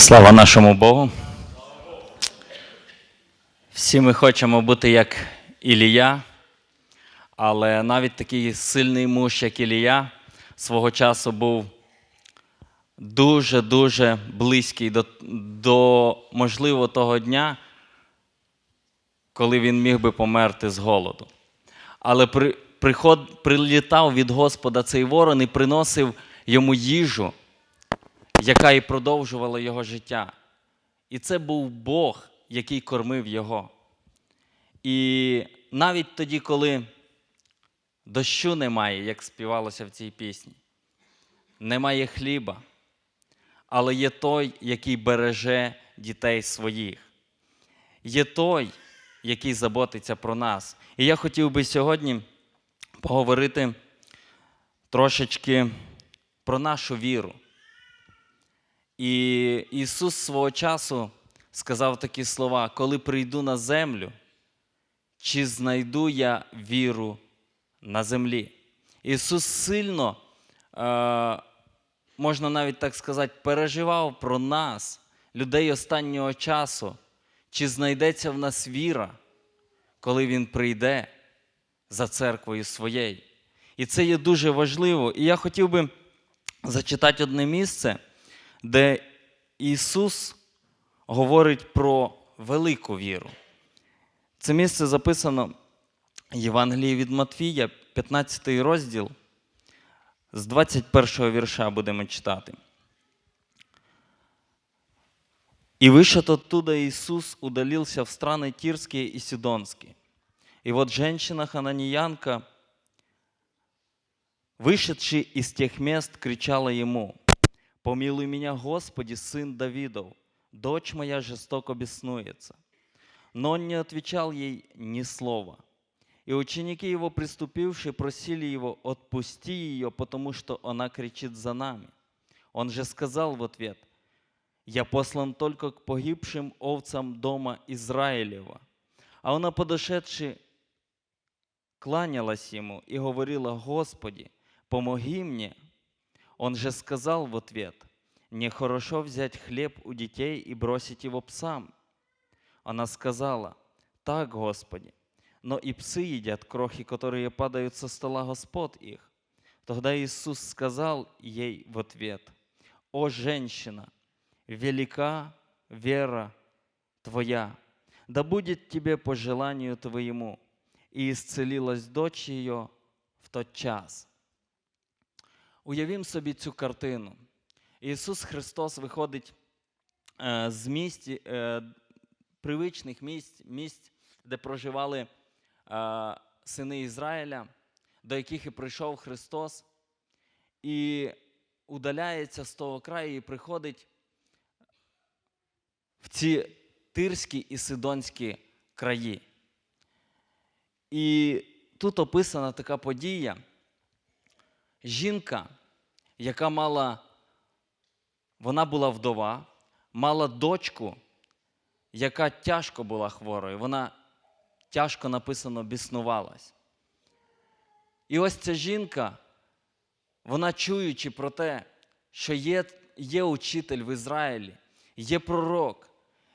Слава нашому Богу. Всі ми хочемо бути як Ілія, але навіть такий сильний муж, як Ілія, свого часу був дуже-дуже близький до, до можливо того дня, коли він міг би померти з голоду. Але при, приход, прилітав від Господа цей ворон і приносив йому їжу, яка і продовжувала його життя. І це був Бог, який кормив його. І навіть тоді, коли дощу немає, як співалося в цій пісні, немає хліба, але є той, який береже дітей своїх. Є той, який заботиться про нас. І я хотів би сьогодні поговорити трошечки про нашу віру. І Ісус свого часу сказав такі слова: коли прийду на землю, чи знайду я віру на землі? Ісус сильно, е, можна навіть так сказати, переживав про нас, людей останнього часу, чи знайдеться в нас віра, коли Він прийде за церквою своєю. І це є дуже важливо. І я хотів би зачитати одне місце де Ісус говорить про велику віру. Це місце записано в Євангелії від Матвія, 15 розділ, з 21 вірша будемо читати. «И вышед оттуда Иисус удалился в страны Тирские и Сидонские. И вот женщина-хананеянка, вышедшая из тех мест, кричала ему, «Помилуй меня, Господи, сын Давидов, дочь моя жестоко беснуется». Но он не отвечал ей ни слова. И ученики его, приступившие, просили его, отпусти ее, потому что она кричит за нами. Он же сказал в ответ, я послан только к погибшим овцам дома Израилева. А она, подошедши, кланялась ему и говорила, Господи, помоги мне. Он же сказал в ответ, нехорошо взять хлеб у детей и бросить его псам. Она сказала, так, Господи, но и псы едят крохи, которые падают со стола Господ их. Тогда Иисус сказал ей в ответ, «О, женщина, велика вера твоя, да будет тебе по желанию твоему». И исцелилась дочь ее в тот час. Уявім собі цю картину. Ісус Христос виходить е, з місць, е, привичних місць, місць, де проживали е, сини Ізраїля, до яких і прийшов Христос, і удаляється з того краю і приходить в ці Тирські і Сидонські краї. І тут описана така подія. Жінка, яка мала, вона була вдова, мала дочку, яка тяжко була хворою. Вона тяжко написано біснувалась. І ось ця жінка, вона чуючи про те, що є, є учитель в Ізраїлі, є пророк,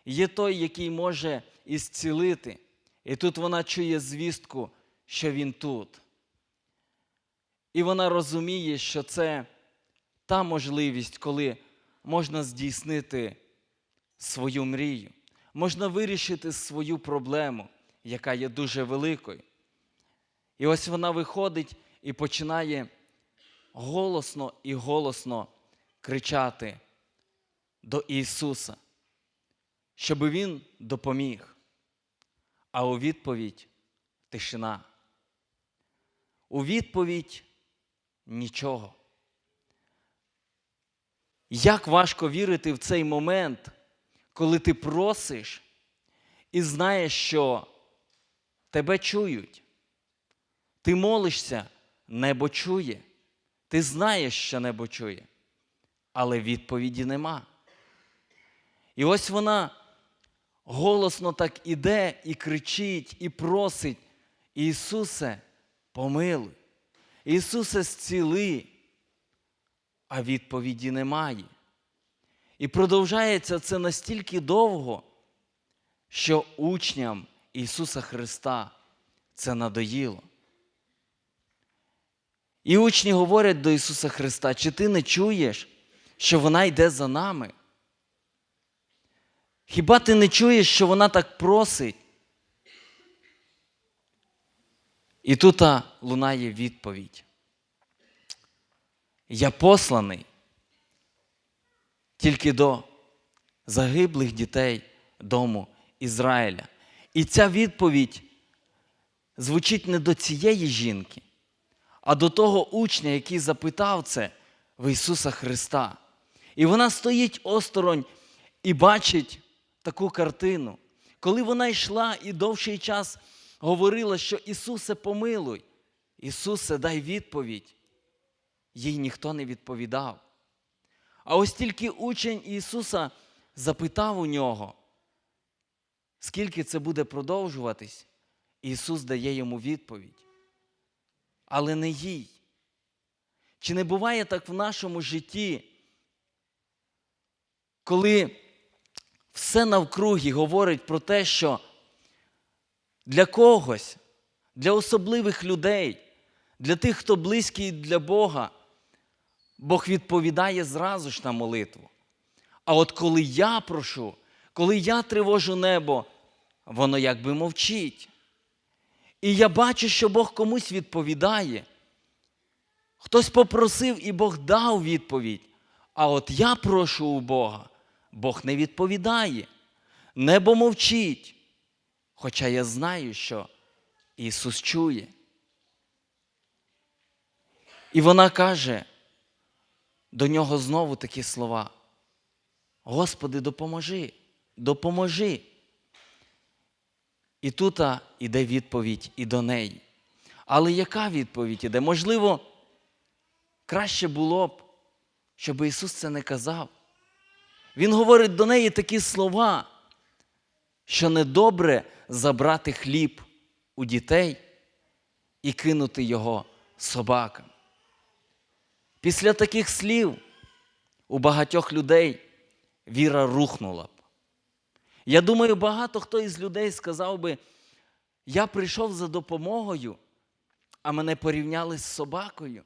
є той, який може ісцілити. І тут вона чує звістку, що він тут. І вона розуміє, що це та можливість, коли можна здійснити свою мрію, можна вирішити свою проблему, яка є дуже великою. І ось вона виходить і починає голосно і голосно кричати до Ісуса, щоб Він допоміг. А у відповідь тишина. У відповідь нічого. Як важко вірити в цей момент, коли ти просиш і знаєш, що тебе чують. Ти молишся, небо чує. Ти знаєш, що небо чує, але відповіді нема. І ось вона голосно так іде і кричить, і просить, Ісусе, помилуй. Ісусе, зціли, а відповіді немає. І продовжається це настільки довго, що учням Ісуса Христа це надоїло. І учні говорять до Ісуса Христа, чи ти не чуєш, що вона йде за нами? Хіба ти не чуєш, що вона так просить? І тут лунає відповідь. Я посланий тільки до загиблих дітей дому Ізраїля. І ця відповідь звучить не до цієї жінки, а до того учня, який запитав це в Ісуса Христа. І вона стоїть осторонь і бачить таку картину. Коли вона йшла і довший час говорила, що Ісусе, помилуй, Ісусе, дай відповідь, їй ніхто не відповідав. А ось тільки учень Ісуса запитав у нього, скільки це буде продовжуватись, Ісус дає йому відповідь. Але не їй. Чи не буває так в нашому житті, коли все навкруги говорить про те, що для когось, для особливих людей, для тих, хто близький для Бога, Бог відповідає зразу ж на молитву. А от коли я прошу, коли я тривожу небо, воно якби мовчить. І я бачу, що Бог комусь відповідає. Хтось попросив, і Бог дав відповідь. А от я прошу у Бога, Бог не відповідає. Небо мовчить. Хоча я знаю, що Ісус чує. І вона каже до нього знову такі слова. Господи, допоможи, допоможи. І тут іде відповідь і до неї. Але яка відповідь іде? Можливо, краще було б, щоб Ісус це не казав. Він говорить до неї такі слова, що недобре забрати хліб у дітей і кинути його собакам. Після таких слів у багатьох людей віра рухнула б. Я думаю, багато хто із людей сказав би, я прийшов за допомогою, а мене порівняли з собакою.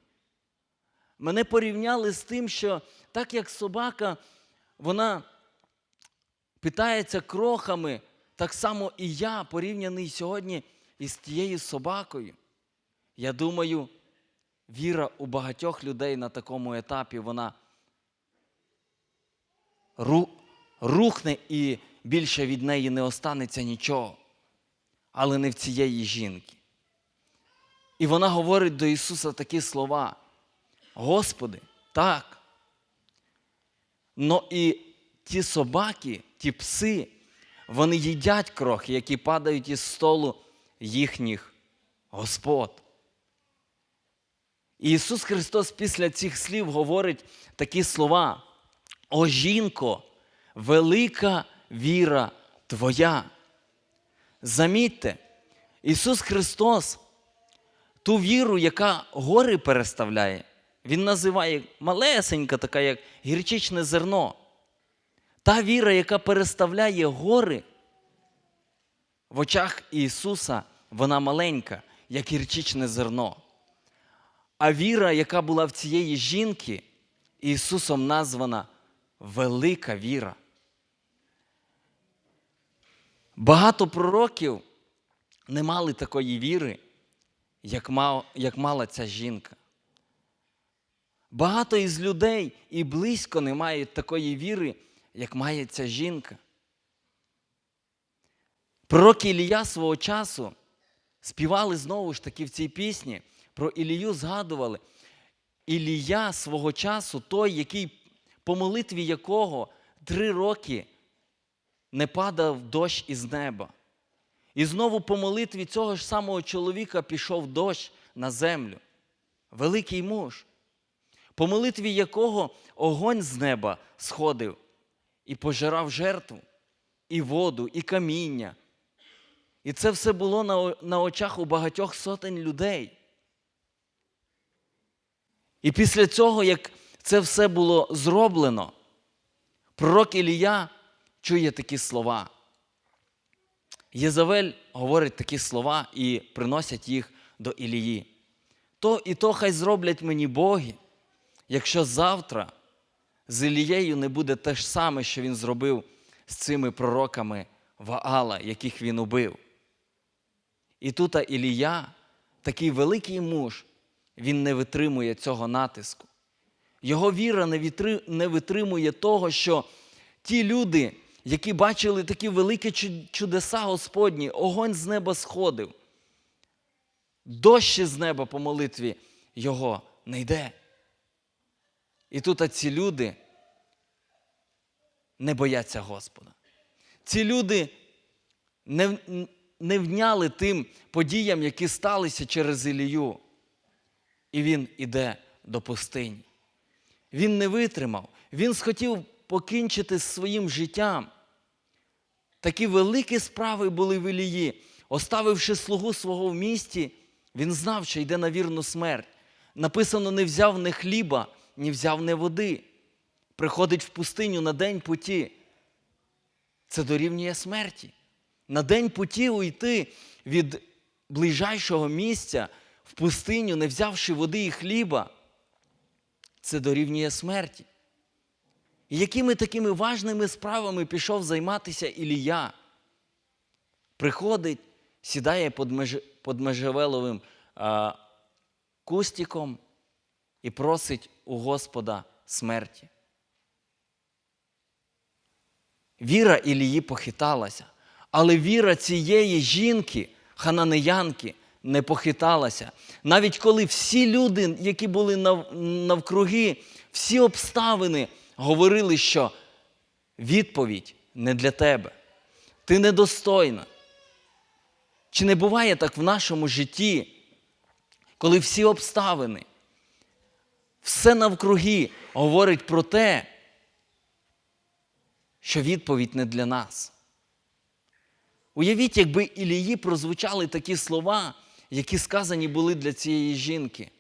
Мене порівняли з тим, що так як собака, вона питається крохами, так само і я порівняний сьогодні із тією собакою. Я думаю, віра у багатьох людей на такому етапі, вона рухне і більше від неї не останеться нічого, але не в цієї жінки. І вона говорить до Ісуса такі слова. Господи, так. Но і ті собаки, ті пси, вони їдять крохи, які падають із столу їхніх Господ. І Ісус Христос після цих слів говорить такі слова: О жінко, велика віра Твоя. Замітьте, Ісус Христос, ту віру, яка гори переставляє, Він називає малесенька, така, як гірчичне зерно. Та віра, яка переставляє гори, в очах Ісуса, вона маленька, як гірчичне зерно. А віра, яка була в цієї жінки, Ісусом названа велика віра. Багато пророків не мали такої віри, як, мала ця жінка. Багато із людей і близько не мають такої віри, як має ця жінка. Пророки Ілія свого часу співали знову ж таки в цій пісні, про Ілію згадували. Ілія свого часу, той, який по молитві якого три роки не падав дощ із неба. І знову по молитві цього ж самого чоловіка пішов дощ на землю. Великий муж, по молитві якого огонь з неба сходив і пожирав жертву, і воду, і каміння. І це все було на, на очах у багатьох сотень людей. І після цього, як це все було зроблено, Пророк Ілія чує такі слова. Єзавель говорить такі слова і приносять їх до Ілії. То і то хай зроблять мені боги, якщо завтра з Ілією не буде те ж саме, що він зробив з цими пророками Ваала, яких він убив. І тут Ілія, такий великий муж, він не витримує цього натиску. Його віра не, витримує того, що ті люди, які бачили такі великі чудеса Господні, огонь з неба сходив, дощ з неба по молитві його не йде. І тут ці люди не бояться Господа. Ці люди не, не вняли тим подіям, які сталися через Ілію. І він іде до пустині. Він не витримав, він схотів покінчити з своїм життям. Такі великі справи були в Ілії. Оставивши слугу свого в місті, він знав, що йде на вірну смерть. Написано, не взяв не хліба, ні взяв не води. Приходить в пустиню на день путі. Це дорівнює смерті. На день путі уйти від ближайшого місця в пустиню, не взявши води і хліба, це дорівнює смерті. І якими такими важними справами пішов займатися Ілія? Приходить, сідає під, меж... під межевеловим а, кустиком і просить у Господа смерті. Віра Ілії похиталася, але віра цієї жінки, хананеянки, не похиталася. Навіть коли всі люди, які були навкруги, всі обставини говорили, що відповідь не для тебе. Ти недостойна. Чи не буває так в нашому житті, коли всі обставини, все навкруги говорить про те, що відповідь не для нас. Уявіть, якби Ілії прозвучали такі слова, які сказані були для цієї жінки.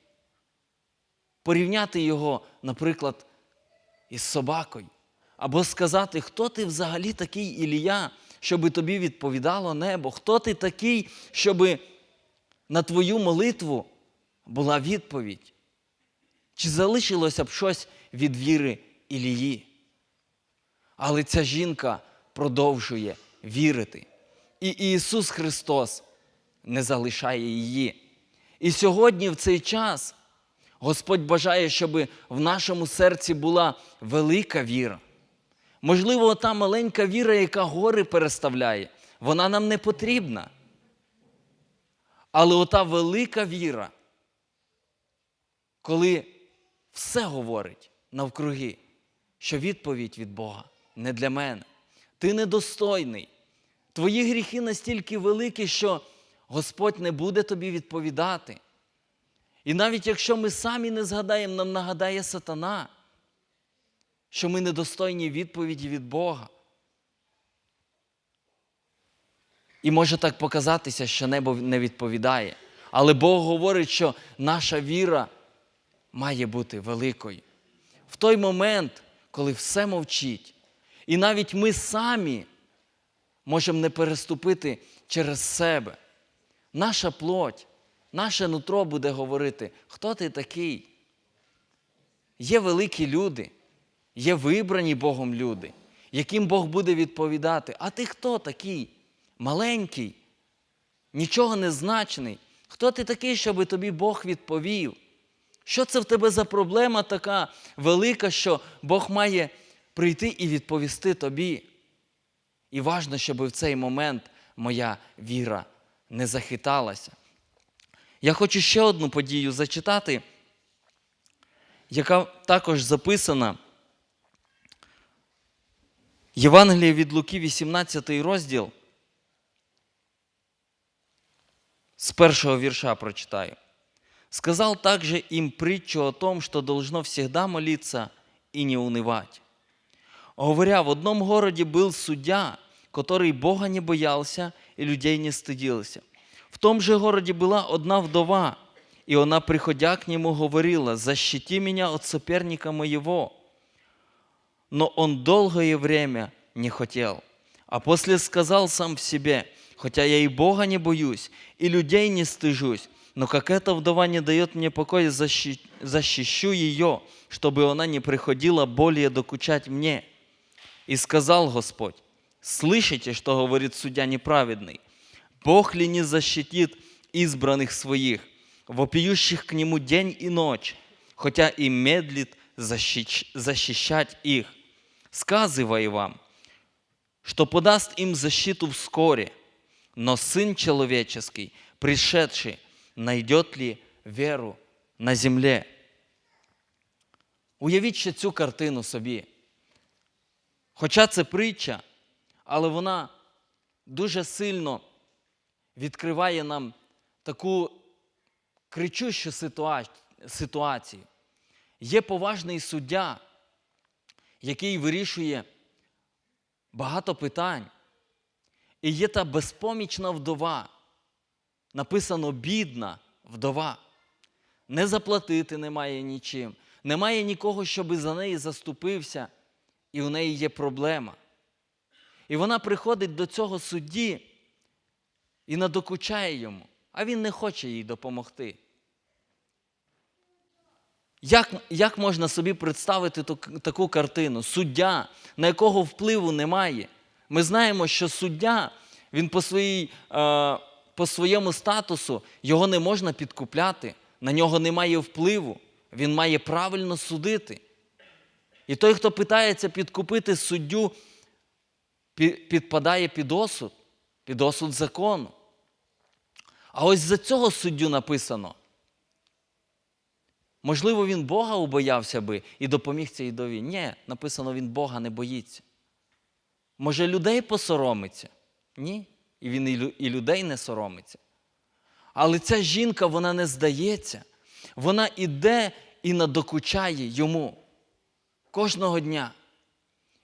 Порівняти його, наприклад, із собакою. Або сказати, хто ти взагалі такий Ілія, щоби тобі відповідало небо? Хто ти такий, щоби на твою молитву була відповідь? Чи залишилося б щось від віри Ілії? Але ця жінка продовжує вірити. І Ісус Христос не залишає її. І сьогодні, в цей час, Господь бажає, щоб в нашому серці була велика віра. Можливо, та маленька віра, яка гори переставляє, вона нам не потрібна. Але ота велика віра, коли все говорить навкруги, що відповідь від Бога не для мене. Ти недостойний. Твої гріхи настільки великі, що Господь не буде тобі відповідати. І навіть якщо ми самі не згадаємо, нам нагадає сатана, що ми недостойні відповіді від Бога. І може так показатися, що небо не відповідає. Але Бог говорить, що наша віра має бути великою. В той момент, коли все мовчить, і навіть ми самі можемо не переступити через себе. Наша плоть, наше нутро буде говорити, хто ти такий? Є великі люди, є вибрані Богом люди, яким Бог буде відповідати. А ти хто такий? Маленький, нічого не значний. Хто ти такий, щоб тобі Бог відповів? Що це в тебе за проблема така велика, що Бог має прийти і відповісти тобі? І важно, щоб в цей момент моя віра не захиталася. Я хочу ще одну подію зачитати, яка також записана. Євангеліє від Луки, 18 розділ. С первого вірша прочитаю. Сказал также им притчу о том, что должно всегда молиться и не унывать. Говоря, в одном городе был судья, который Бога не боялся и людей не стыдился. В том же городе была одна вдова, и она, приходя к нему, говорила, «Защити меня от соперника моего». Но он долгое время не хотел. А после сказал сам в себе, хотя я и Бога не боюсь, и людей не стыжусь, но как эта вдова не дает мне покоя, защи- защищу ее, чтобы она не приходила более докучать мне. И сказал Господь, слышите, что говорит судья неправедный? Бог ли не защитит избранных своих, вопиющих к Нему день и ночь, хотя и медлит защищ- защищать их? Сказывай вам, что подаст им защиту вскоре, но Сын Человеческий, пришедший, найдет ли веру на земле? Уявіть ще цю картину собі. Хоча це притча, але вона дуже сильно відкриває нам таку кричущу ситуацію. Є поважний суддя, який вирішує багато питань. І є та безпомічна вдова. Написано бідна вдова. Не заплатити немає нічим, немає нікого, щоби за неї заступився, і у неї є проблема. І вона приходить до цього судді і надокучає йому, а він не хоче їй допомогти. Як, як можна собі представити таку картину? Суддя, на якого впливу немає. Ми знаємо, що суддя, він по, своїй, е, по своєму статусу його не можна підкупляти, на нього немає впливу, він має правильно судити. І той, хто питається підкупити суддю, підпадає під осуд, під осуд закону. А ось за цього суддю написано. Можливо, він Бога убоявся би і допоміг цій дові. Ні, написано, він Бога не боїться. Може, людей посоромиться? Ні. І він і людей не соромиться. Але ця жінка, вона не здається. Вона іде і надокучає йому кожного дня.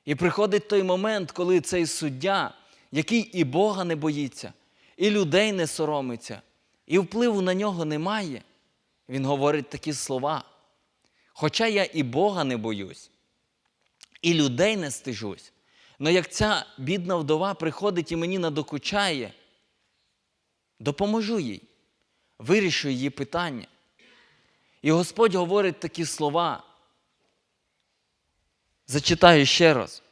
І приходить той момент, коли цей суддя, який і Бога не боїться, і людей не соромиться, і впливу на нього немає, він говорить такі слова. Хоча я і Бога не боюсь, і людей не стижусь, але як ця бідна вдова приходить і мені надокучає, допоможу їй, вирішу її питання. І Господь говорить такі слова. Зачитаю ще раз.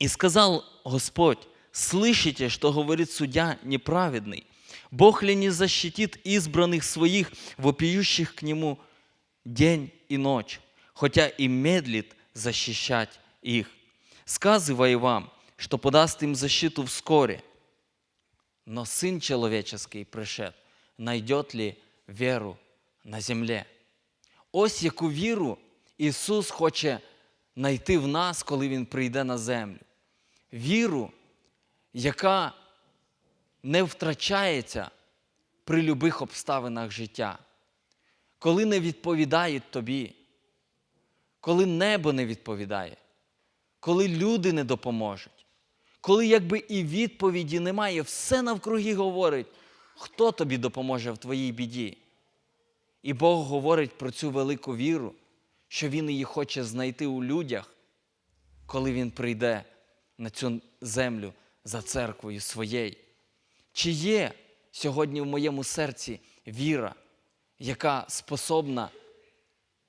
И сказал Господь, слышите, что говорит судья неправедный? Бог ли не защитит избранных своих, вопиющих к Нему день и ночь, хотя и медлит защищать их? Сказывай вам, что подаст им защиту вскоре. Но Сын Человеческий пришед, найдет ли веру на земле? Ось яку віру Ісус хоче знайти в нас, коли Він прийде на землю. Віру, яка не втрачається при любих обставинах життя, коли не відповідають тобі, коли небо не відповідає, коли люди не допоможуть, коли якби і відповіді немає, все навкруги говорить, хто тобі допоможе в твоїй біді. І Бог говорить про цю велику віру, що Він її хоче знайти у людях, коли Він прийде на цю землю за церквою своєю. Чи є сьогодні в моєму серці віра, яка способна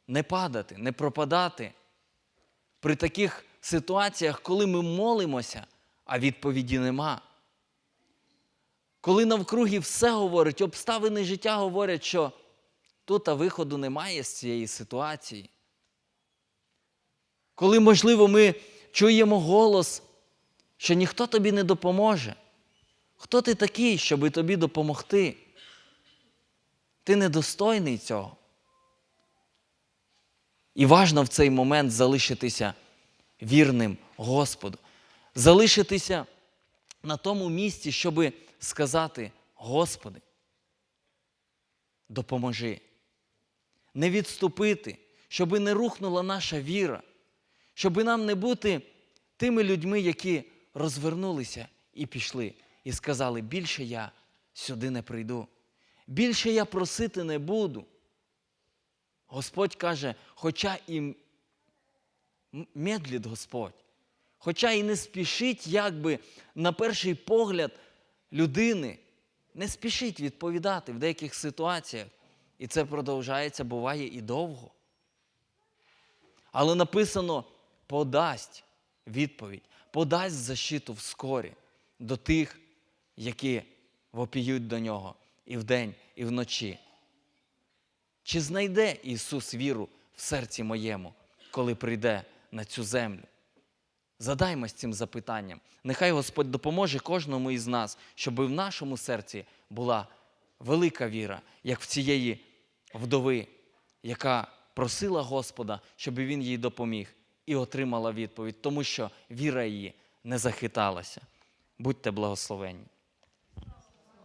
не падати, не пропадати при таких ситуаціях, коли ми молимося, а відповіді нема? Коли навкруги все говорить, обставини життя говорять, що тут а виходу немає з цієї ситуації. Коли, можливо, ми чуємо голос, що ніхто тобі не допоможе. Хто ти такий, щоб тобі допомогти? Ти недостойний цього. І важно в цей момент залишитися вірним Господу, залишитися на тому місці, щоб сказати: Господи, допоможи. Не відступити, щоб не рухнула наша віра, щоб нам не бути тими людьми, які розвернулися і пішли, і сказали, більше я сюди не прийду, більше я просити не буду. Господь каже, хоча і медлить Господь. Хоча і не спішить, якби на перший погляд людини, не спішить відповідати в деяких ситуаціях. І це продовжається, буває і довго. Але написано подасть відповідь, подасть защиту вскорі до тих, які вопіють до нього і вдень, і вночі. Чи знайде Ісус віру в серці моєму, коли прийде на цю землю? Задаймось цим запитанням. Нехай Господь допоможе кожному із нас, щоб в нашому серці була велика віра, як в цієї вдови, яка просила Господа, щоб він їй допоміг, і отримала відповідь, тому що віра її не захиталася. Будьте благословенні.